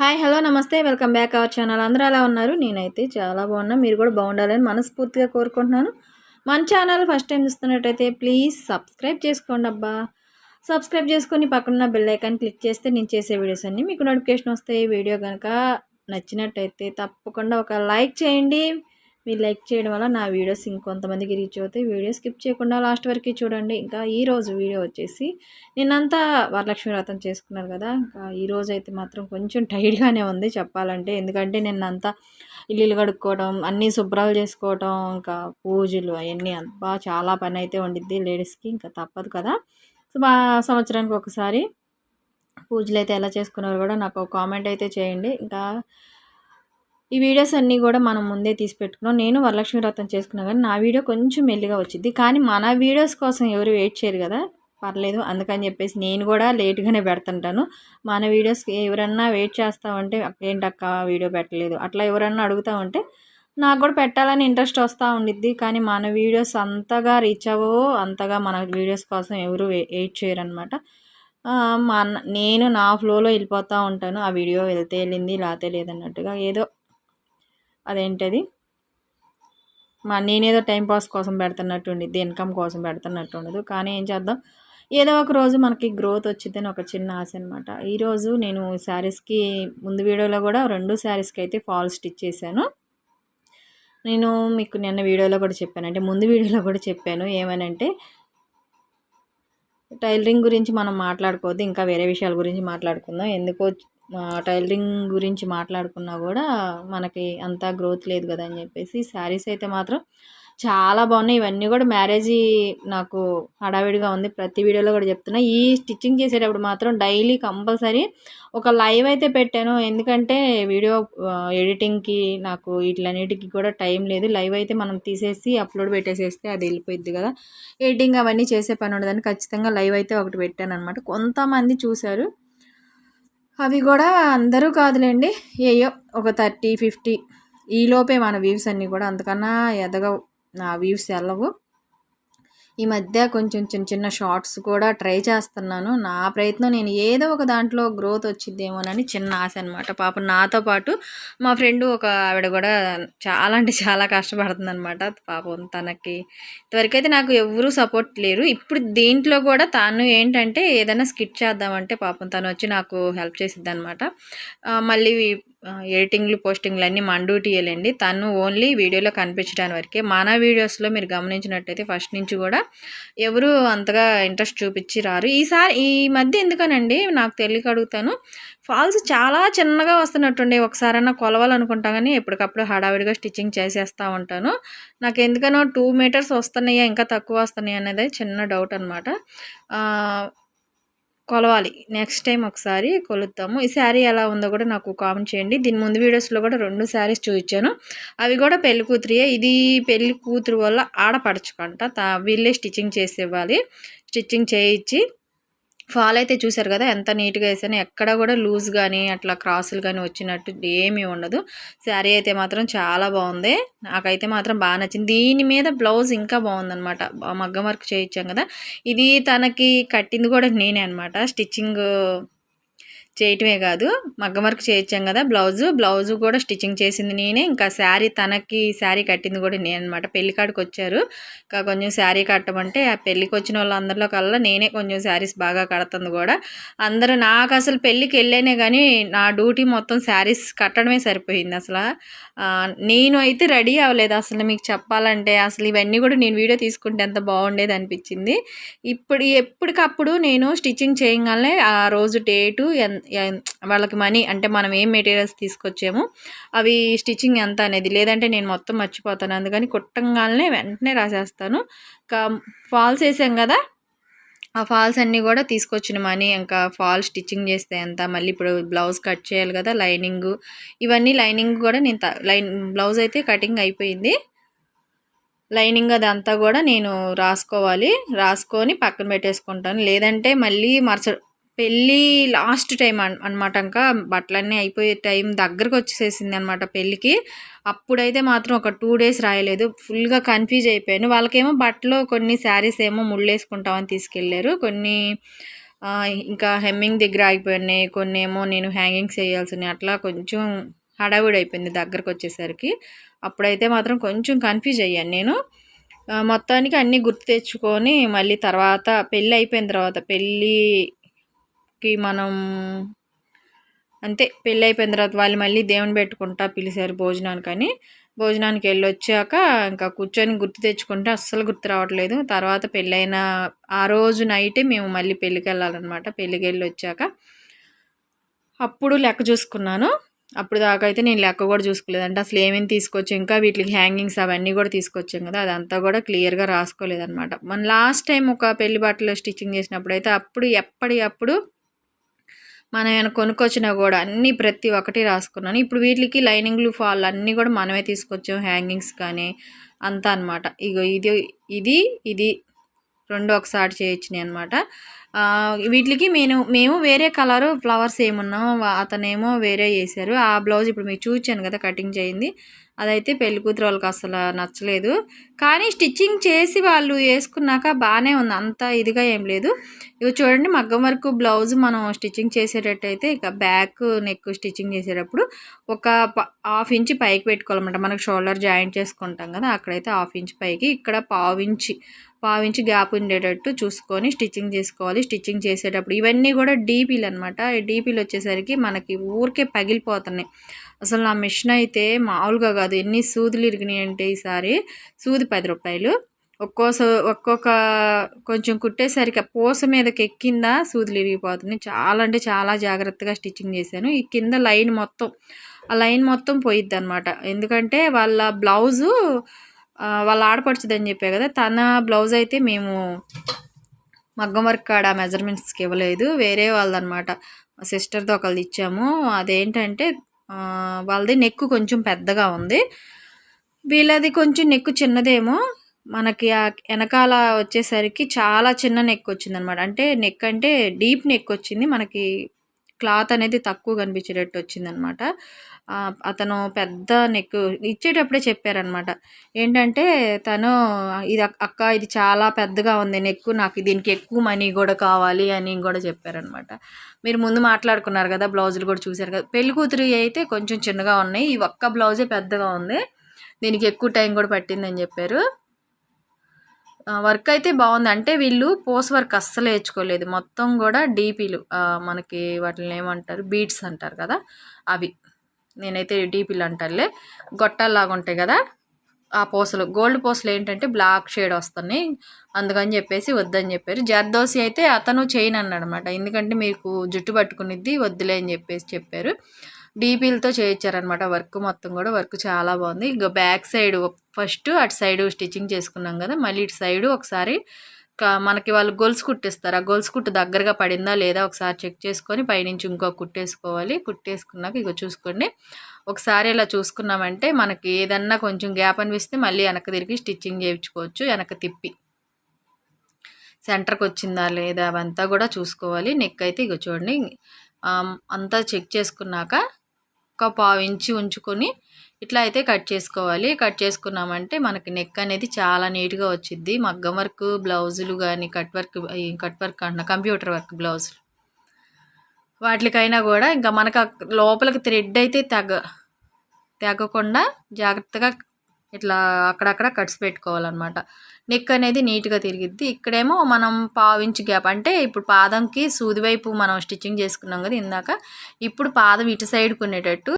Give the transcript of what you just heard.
Hi hello నమస్తే. Welcome back our channel అందరూ ఎలా ఉన్నారు? నేనైతే చాలా బాగున్నా. మీరు కూడా బాగుండాలని మనస్ఫూర్తిగా కోరుకుంటున్నాను. మన ఛానల్ ఫస్ట్ టైం చూస్తున్నట్టయితే ప్లీజ్ సబ్స్క్రైబ్ చేసుకోండి అబ్బా. సబ్స్క్రైబ్ చేసుకొని పక్కన బెల్ ఐకాన్ క్లిక్ చేస్తే నేను చేసే వీడియోస్ అన్నీ మీకు నోటిఫికేషన్ వస్తాయి. వీడియో కనుక నచ్చినట్టయితే తప్పకుండా ఒక లైక్ చేయండి. మీరు లైక్ చేయడం వల్ల నా వీడియోస్ ఇంకొంతమందికి రీచ్ అవుతాయి. వీడియో స్కిప్ చేయకుండా లాస్ట్ వరకు చూడండి. ఇంకా ఈరోజు వీడియో వచ్చేసి నిన్నంతా వరలక్ష్మి వ్రతం చేసుకున్నారు కదా. ఇంకా ఈరోజు అయితే మాత్రం కొంచెం టైర్డ్గానే ఉంది చెప్పాలంటే. ఎందుకంటే నిన్నంతా ఇల్లు కడుక్కోవడం అన్నీ శుభ్రాలు చేసుకోవడం ఇంకా పూజలు అవన్నీ బాగా చాలా పని అయితే ఉండిద్ది లేడీస్కి. ఇంకా తప్పదు కదా. సో మా సంవత్సరానికి ఒకసారి పూజలు అయితే ఎలా చేసుకున్నారు కూడా నాకు కామెంట్ అయితే చేయండి. ఇంకా ఈ వీడియోస్ అన్నీ కూడా మనం ముందే తీసి పెట్టుకున్నాం. నేను వరలక్ష్మి వ్రతం చేసుకున్నా కానీ నా వీడియో కొంచెం మెల్లిగా వచ్చింది కానీ మన వీడియోస్ కోసం ఎవరు వెయిట్ చేయరు కదా? పర్లేదు అందుకని చెప్పేసి నేను కూడా లేట్గానే పెడుతుంటాను. మన వీడియోస్కి ఎవరన్నా వెయిట్ చేస్తామంటే ఏంటక్క వీడియో పెట్టలేదు? అట్లా ఎవరన్నా అడుగుతా ఉంటే నాకు కూడా పెట్టాలని ఇంట్రెస్ట్ వస్తూ ఉండిద్ది. కానీ మన వీడియోస్ అంతగా రీచ్ అవ్వవు. అంతగా మన వీడియోస్ కోసం ఎవరు వెయిట్ చేయరు అనమాట మా నేను నా ఫ్లోలో వెళ్ళిపోతూ ఉంటాను. ఆ వీడియో వెళ్తే వెళ్ళింది లేతే లేదన్నట్టుగా ఏదో అదేంటది? మా నేనేదో టైంపాస్ కోసం పెడుతున్నట్టు ఉండిద్ది ఇన్కమ్ కోసం పెడుతున్నట్టు ఉండదు కానీ ఏం చేద్దాం? ఏదో ఒక రోజు మనకి గ్రోత్ వచ్చిందని ఒక చిన్న ఆశ అనమాట ఈరోజు నేను శారీస్కి ముందు వీడియోలో కూడా రెండు శారీస్కి అయితే ఫాల్ స్టిచ్ చేశాను. నేను మీకు నిన్న వీడియోలో కూడా చెప్పాను. అంటే ముందు వీడియోలో కూడా చెప్పాను. ఏమనంటే టైలరింగ్ గురించి మనం మాట్లాడుకోవద్దు ఇంకా వేరే విషయాల గురించి మాట్లాడుకుందాం. ఎందుకో టైలరింగ్ గురించి మాట్లాడుకున్నా కూడా మనకి అంతా గ్రోత్ లేదు కదా అని చెప్పేసి శారీస్ అయితే మాత్రం చాలా బాగున్నాయి. ఇవన్నీ కూడా మ్యారేజీ నాకు హడావిడిగా ఉంది. ప్రతి వీడియోలో కూడా చెప్తున్నా. ఈ స్టిచ్చింగ్ చేసేటప్పుడు మాత్రం డైలీ కంపల్సరీ ఒక లైవ్ అయితే పెట్టాను. ఎందుకంటే వీడియో ఎడిటింగ్కి నాకు వీటిలన్నిటికీ కూడా టైం లేదు. లైవ్ అయితే మనం తీసేసి అప్లోడ్ పెట్టేసేస్తే అది వెళ్ళిపోయింది కదా. ఎడిటింగ్ అవన్నీ చేసే పని ఉండదని ఖచ్చితంగా లైవ్ అయితే ఒకటి పెట్టాను అనమాట కొంతమంది చూశారు. అవి కూడా అందరూ కాదులేండి. ఏయో ఒక థర్టీ ఫిఫ్టీ. ఈలోపే మన వ్యూస్ అన్నీ కూడా అంతకన్నా ఎదగవు. నా వ్యూస్ వెళ్ళవు ఈ మధ్య కొంచెం చిన్న చిన్న షార్ట్స్ కూడా ట్రై చేస్తున్నాను. నా ప్రయత్నం నేను ఏదో ఒక దాంట్లో గ్రోత్ వచ్చిద్దేమోనని చిన్న ఆశ అనమాట పాపం నాతో పాటు మా ఫ్రెండ్ ఒక ఆవిడ కూడా చాలా అంటే చాలా కష్టపడుతుంది అనమాట పాపం తనకి ఇంతవరకైతే నాకు ఎవరూ సపోర్ట్ లేరు. ఇప్పుడు దీంట్లో కూడా తను ఏంటంటే ఏదైనా స్కిట్ చేద్దామంటే పాపం తను వచ్చి నాకు హెల్ప్ చేసిద్ది అనమాట మళ్ళీ ఎడిటింగ్లు పోస్టింగ్లు అన్నీ మన తను ఓన్లీ వీడియోలో కనిపించడానికి వరకే. మన వీడియోస్లో మీరు గమనించినట్టయితే ఫస్ట్ నుంచి కూడా ఎవరు అంతగా ఇంట్రెస్ట్ చూపించి రారు. ఈసారి ఈ మధ్య ఎందుకనండి? నాకు తెలియక అడుగుతాను. ఫాల్స్ చాలా చిన్నగా వస్తున్నట్టుండే. ఒకసారైనా కొలవాలనుకుంటా కానీ ఎప్పటికప్పుడు హడావిడిగా స్టిచ్చింగ్ చేసేస్తూ ఉంటాను. నాకు ఎందుకనో టూ మీటర్స్ వస్తున్నాయా ఇంకా తక్కువ వస్తున్నాయి అనేది చిన్న డౌట్ అనమాట కొలవాలి. నెక్స్ట్ టైం ఒకసారి కొలుద్దాము. ఈ శారీ ఎలా ఉందో కూడా నాకు కామెంట్ చేయండి. దీని ముందు వీడియోస్లో కూడా రెండు శారీస్ చూపించాను. అవి కూడా పెళ్ళి కూతురియే. ఇది పెళ్ళి కూతురు వల్ల తా వీళ్ళే స్టిచ్చింగ్ చేసి ఇవ్వాలి. స్టిచ్చింగ్ చేయించి ఫాల్ అయితే చూసారు కదా ఎంత నీట్గా వేసాను ఎక్కడ కూడా లూజ్ కానీ అట్లా క్రాసులు కానీ వచ్చినట్టు ఏమీ ఉండదు. శారీ అయితే మాత్రం చాలా బాగుంది. నాకైతే మాత్రం బాగా నచ్చింది. దీని మీద బ్లౌజ్ ఇంకా బాగుందనమాట మగ్గం వర్క్ చేయించాం కదా ఇది తనకి కట్టింది కూడా నేనే అనమాట స్టిచ్చింగ్ చేయటమే కాదు మగ్గం వర్క్ చేయించాం కదా బ్లౌజు. బ్లౌజు కూడా స్టిచ్చింగ్ చేసింది నేనే. ఇంకా శారీ తనకి శారీ కట్టింది కూడా నేను అనమాట పెళ్ళికాడికి వచ్చారు. ఇంకా కొంచెం శారీ కట్టమంటే ఆ పెళ్ళికి వచ్చిన వాళ్ళందరిలో కల్లా నేనే కొంచెం శారీస్ బాగా కడుతుంది కూడా. అందరూ నాకు అసలు పెళ్ళికి వెళ్ళానే కానీ నా డ్యూటీ మొత్తం శారీస్ కట్టడమే సరిపోయింది అసలు. నేను అయితే రెడీ అవ్వలేదు అసలు మీకు చెప్పాలంటే. అసలు ఇవన్నీ కూడా నేను వీడియో తీసుకుంటే ఎంత బాగుండేది అనిపించింది. ఇప్పుడు ఎప్పటికప్పుడు నేను స్టిచ్చింగ్ చేయగానే ఆ రోజు డేటు వాళ్ళకి మనీ అంటే మనం ఏం మెటీరియల్స్ తీసుకొచ్చాము అవి స్టిచ్చింగ్ ఎంత అనేది. లేదంటే నేను మొత్తం మర్చిపోతాను. అందుకని కుట్టంగానే వెంటనే రాసేస్తాను. ఇంకా ఫాల్స్ వేసాం కదా ఆ ఫాల్స్ అన్నీ కూడా తీసుకొచ్చిన మనీ ఇంకా ఫాల్ స్టిచ్చింగ్ చేస్తే ఎంత మళ్ళీ ఇప్పుడు బ్లౌజ్ కట్ చేయాలి కదా లైనింగ్. ఇవన్నీ లైనింగ్ కూడా నేను లైన్ బ్లౌజ్ అయితే కటింగ్ అయిపోయింది. లైనింగ్ అదంతా కూడా నేను రాసుకోవాలి. రాసుకొని పక్కన పెట్టేసుకుంటాను. లేదంటే మళ్ళీ మరుస పెళ్ళి లాస్ట్ టైం అన్ అనమాట ఇంకా. బట్టలన్నీ అయిపోయే టైం దగ్గరకు వచ్చేసింది అనమాట పెళ్ళికి. అప్పుడైతే మాత్రం ఒక టూ డేస్ రాయలేదు. ఫుల్గా కన్ఫ్యూజ్ అయిపోయాను. వాళ్ళకేమో బట్టలు కొన్ని శారీస్ ఏమో ముళ్ళేసుకుంటామని తీసుకెళ్ళారు. కొన్ని ఇంకా హెమ్మింగ్ దగ్గర ఆగిపోయినాయి. కొన్ని ఏమో నేను హ్యాంగింగ్స్ వేయాల్సినవి అట్లా కొంచెం హడావిడి అయిపోయింది దగ్గరకు వచ్చేసరికి అప్పుడైతే మాత్రం కొంచెం కన్ఫ్యూజ్ అయ్యాను నేను. మొత్తానికి అన్నీ గుర్తు తెచ్చుకొని మళ్ళీ తర్వాత పెళ్ళి అయిపోయిన తర్వాత పెళ్ళి కి మనం అంతే పెళ్ళి అయిపోయిన తర్వాత వాళ్ళు మళ్ళీ దేవుని పెట్టుకుంటా పిలిచారు భోజనానికని భోజనానికి వెళ్ళి వచ్చాక ఇంకా కూర్చొని గుర్తు తెచ్చుకుంటే అస్సలు గుర్తు రావట్లేదు. తర్వాత పెళ్ళైన ఆ రోజు నైటే మేము మళ్ళీ పెళ్ళికి వెళ్ళాలన్నమాట. పెళ్ళికి వెళ్ళి వచ్చాక అప్పుడు లెక్క చూసుకున్నాను. అప్పుడు దాకా అయితే నేను లెక్క కూడా చూసుకోలేదు. అంటే అసలు ఏమేమి తీసుకొచ్చాం ఇంకా వీటికి హ్యాంగింగ్స్ అవన్నీ కూడా తీసుకొచ్చాం కదా. అదంతా కూడా క్లియర్గా రాసుకోలేదన్నమాట. మన లాస్ట్ టైం ఒక పెళ్ళి బట్టలు స్టిచ్చింగ్ చేసినప్పుడు అయితే అప్పుడు ఎప్పటి అప్పుడు మనం ఏమైనా కొనుక్కొచ్చినా కూడా అన్నీ ప్రతి ఒక్కటి రాసుకున్నాను. ఇప్పుడు వీటికి లైనింగ్లు ఫాల్ అన్నీ కూడా మనమే తీసుకొచ్చాం హ్యాంగింగ్స్ కానీ అంతా అనమాట ఇగో ఇది ఇది ఇది రెండు ఒకసారి చేయించినాయి అనమాట వీటికి మేము మేము వేరే కలరు ఫ్లవర్స్ ఏమున్నాం అతనేమో వేరే వేసారు ఆ బ్లౌజ్ ఇప్పుడు మీకు చూచాను కదా కటింగ్ చేయింది. అదైతే పెళ్ళి కూతురు వాళ్ళకి అసలు నచ్చలేదు. కానీ స్టిచ్చింగ్ చేసి వాళ్ళు వేసుకున్నాక బాగానే ఉంది. అంత ఇదిగా ఏం లేదు. ఇవి చూడండి మగ్గం వరకు బ్లౌజ్ మనం స్టిచ్చింగ్ చేసేటట్టయితే ఇక బ్యాక్ నెక్ స్టిచ్చింగ్ చేసేటప్పుడు ఒక హాఫ్ ఇంచ్ పైకి పెట్టుకోవాలన్నమాట. మనకు షోల్డర్ జాయింట్ చేసుకుంటాం కదా అక్కడైతే హాఫ్ ఇంచ్ పైకి ఇక్కడ పావు ఇంచ్ పావించి గ్యాప్ ఉండేటట్టు చూసుకొని స్టిచ్చింగ్ చేసుకోవాలి. స్టిచ్చింగ్ చేసేటప్పుడు ఇవన్నీ కూడా డీపీలు అనమాట డీపీలు వచ్చేసరికి మనకి ఊరికే పగిలిపోతున్నాయి. అసలు నా మిషన్ అయితే మామూలుగా కాదు. ఎన్ని సూదులు ఇరిగినాయి అంటే ఈసారి సూది పది రూపాయలు. ఒక్కో ఒక్కొక్క కొంచెం కుట్టేసరికి పూస మీదకి ఎక్కిందా సూదులు ఇరిగిపోతుంది చాలా అంటే చాలా జాగ్రత్తగా స్టిచ్చింగ్ చేశాను. ఈ కింద లైన్ మొత్తం ఆ లైన్ మొత్తం పోయిద్ది అనమాట ఎందుకంటే వాళ్ళ బ్లౌజు వాళ్ళ ఆడపడుచుదని చెప్పే కదా తన బ్లౌజ్ అయితే మేము మగ్గం వర్క్ కాడ మెజర్మెంట్స్కి ఇవ్వలేదు వేరే వాళ్ళదనమాట. సిస్టర్తో ఒకళ్ళు ఇచ్చాము. అదేంటంటే వాళ్ళది నెక్ కొంచెం పెద్దగా ఉంది. వీళ్ళది కొంచెం నెక్ చిన్నదేమో మనకి ఆ వెనకాల వచ్చేసరికి చాలా చిన్న నెక్ వచ్చింది అనమాట అంటే నెక్ అంటే డీప్ నెక్ వచ్చింది మనకి క్లాత్ అనేది తక్కువ కనిపించేటట్టు వచ్చిందనమాట. అతను పెద్ద నెక్ ఇచ్చేటప్పుడే చెప్పారనమాట. ఏంటంటే తను ఇది అక్క ఇది చాలా పెద్దగా ఉంది నెక్ నాకు దీనికి ఎక్కువ మనీ కూడా కావాలి అని కూడా చెప్పారనమాట. మీరు ముందు మాట్లాడుకున్నారు కదా బ్లౌజులు కూడా చూశారు కదా. పెళ్ళి కూతురు అయితే కొంచెం చిన్నగా ఉన్నాయి. ఈ ఒక్క బ్లౌజే పెద్దగా ఉంది. దీనికి ఎక్కువ టైం కూడా పట్టిందని చెప్పారు. వర్క్ అయితే బాగుంది. అంటే వీళ్ళు పోస్ వర్క్ అస్సలు వేయించుకోలేదు. మొత్తం కూడా డీపీలు మనకి వాటిని ఏమంటారు? బీట్స్ అంటారు కదా అవి. నేనైతే డీపీలు అంటారులే గొట్టాల్లాగా ఉంటాయి కదా ఆ పూసలు. గోల్డ్ పూసలు ఏంటంటే బ్లాక్ షేడ్ వస్తున్నాయి. అందుకని చెప్పేసి వద్దని చెప్పారు. జర్దోసి అయితే అతను చేయను అన్నాడు అనమాట ఎందుకంటే మీకు జుట్టు పట్టుకునిద్ది వద్దులే అని చెప్పేసి చెప్పారు. డీపీలతో చేయించారనమాట వర్క్ మొత్తం కూడా వర్క్ చాలా బాగుంది. ఇంకా బ్యాక్ సైడ్ ఫస్ట్ అటు సైడ్ స్టిచ్చింగ్ చేసుకున్నాం కదా మళ్ళీ ఇటు సైడు ఒకసారి మనకి వాళ్ళు గొలుసు కుట్టిస్తారు. ఆ గొలుసు కుట్టు దగ్గరగా పడిందా లేదా ఒకసారి చెక్ చేసుకొని పైనుంచి ఇంకో కుట్టేసుకోవాలి. కుట్టేసుకున్నాక ఇక చూసుకోండి. ఒకసారి ఇలా చూసుకున్నామంటే మనకి ఏదన్నా కొంచెం గ్యాప్ అనిపిస్తే మళ్ళీ వెనక తిరిగి స్టిచ్చింగ్ చేయించుకోవచ్చు. వెనక తిప్పి సెంటర్కి వచ్చిందా లేదా అవంతా కూడా చూసుకోవాలి. నెక్ అయితే ఇక చూడండి. అంతా చెక్ చేసుకున్నాక ఒక పావు ఇంచి ఉంచుకొని ఇట్లా అయితే కట్ చేసుకోవాలి. కట్ చేసుకున్నామంటే మనకి నెక్ అనేది చాలా నీట్గా వచ్చింది మగ్గం వర్క్ బ్లౌజులు కానీ కట్ వర్క్ కట్ వర్క్ అంటున్నా కంప్యూటర్ వర్క్ బ్లౌజులు. వాటికైనా కూడా ఇంకా మనకు లోపలికి థ్రెడ్ అయితే తెగ తెగకుండా జాగ్రత్తగా ఇట్లా అక్కడక్కడ కట్స్ పెట్టుకోవాలన్నమాట. నెక్ అనేది నీట్గా తిరిగిద్ది. ఇక్కడేమో మనం పావించి గ్యాప్ అంటే ఇప్పుడు పాదంకి సూది వైపు మనం స్టిచ్చింగ్ చేసుకున్నాం కదా ఇందాక. ఇప్పుడు పాదం ఇటు సైడ్ కొనేటట్టు